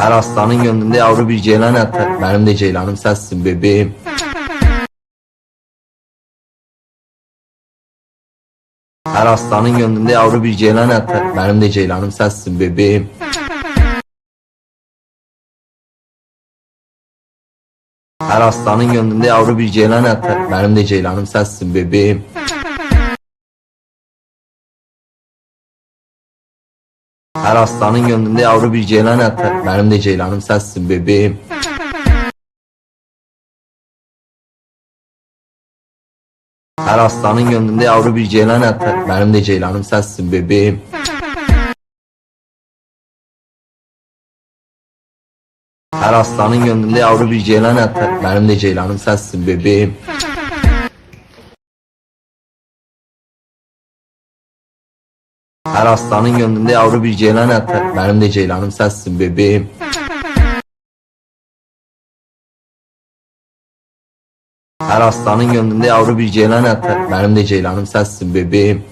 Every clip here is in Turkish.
Her aslanın gönlünde yavru bir ceylan yatar. Benim de ceylanım sensin bebeğim. Her aslanın gönlünde yavru bir ceylan yatar. Benim de ceylanım sensin bebeğim. Her aslanın gönlünde yavru bir ceylan yatar. Benim de ceylanım sensin bebeğim. Her aslanın gönlünde yavru bir ceylan yatar. Benim de ceylanım sensin bebeğim. Her aslanın gönlünde yavru bir ceylan yatar. Benim de ceylanım sensin bebeğim. Her aslanın gönlünde yavru bir ceylan yatar. Benim de ceylanım sensin bebeğim. Her aslanın gönlünde yavru bir ceylan yatar. Benim de ceylanım sensin bebeğim. Her aslanın gönlünde yavru bir ceylan yatar. Benim de ceylanım sensin bebeğim.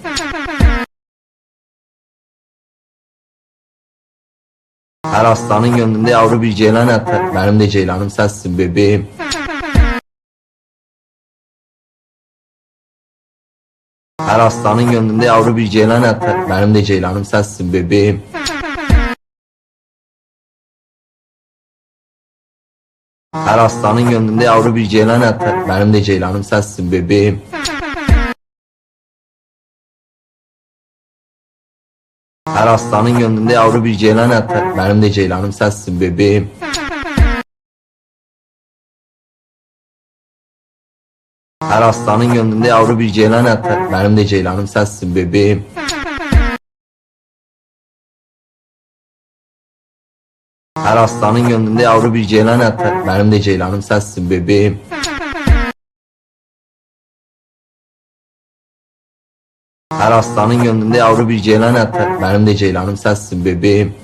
Her aslanın gönlünde yavru bir ceylan yatar. Benim de ceylanım sensin bebeğim. Her aslanın gönlünde yavru bir ceylan yatar. Benim de ceylanım sensin bebeğim. Her aslanın gönlünde yavru bir ceylan yatar. Benim de ceylanım sensin bebeğim. Her aslanın gönlünde yavru bir ceylan yatar. Benim de ceylanım sensin bebeğim. Her aslanın gönlünde yavru bir ceylan yatar. Benim de ceylanım sensin bebeğim. Her aslanın gönlünde yavru bir ceylan yatar. Benim de ceylanım sensin bebeğim. Her aslanın gönlünde yavru bir ceylan yatar. Benim de ceylanım sensin bebeğim.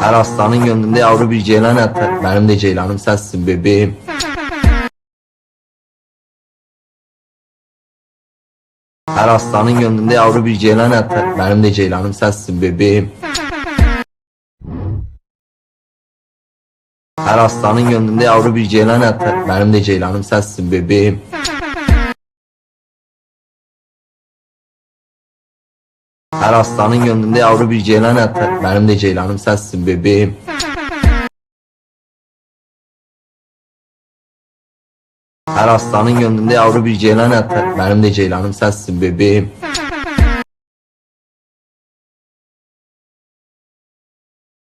Her aslanın gönlünde yavru bir ceylan yatar. Benim de ceylanım sensin bebeğim. Her aslanın gönlünde yavru bir ceylan yatar. Benim de ceylanım sensin bebeğim. Her aslanın gönlünde yavru bir ceylan yatar. Benim de ceylanım sensin bebeğim. Her aslanın gönlünde yavru bir ceylan yatar. Benim de ceylanım sensin bebeğim. Her aslanın gönlünde yavru bir ceylan yatar. Benim de ceylanım sensin bebeğim.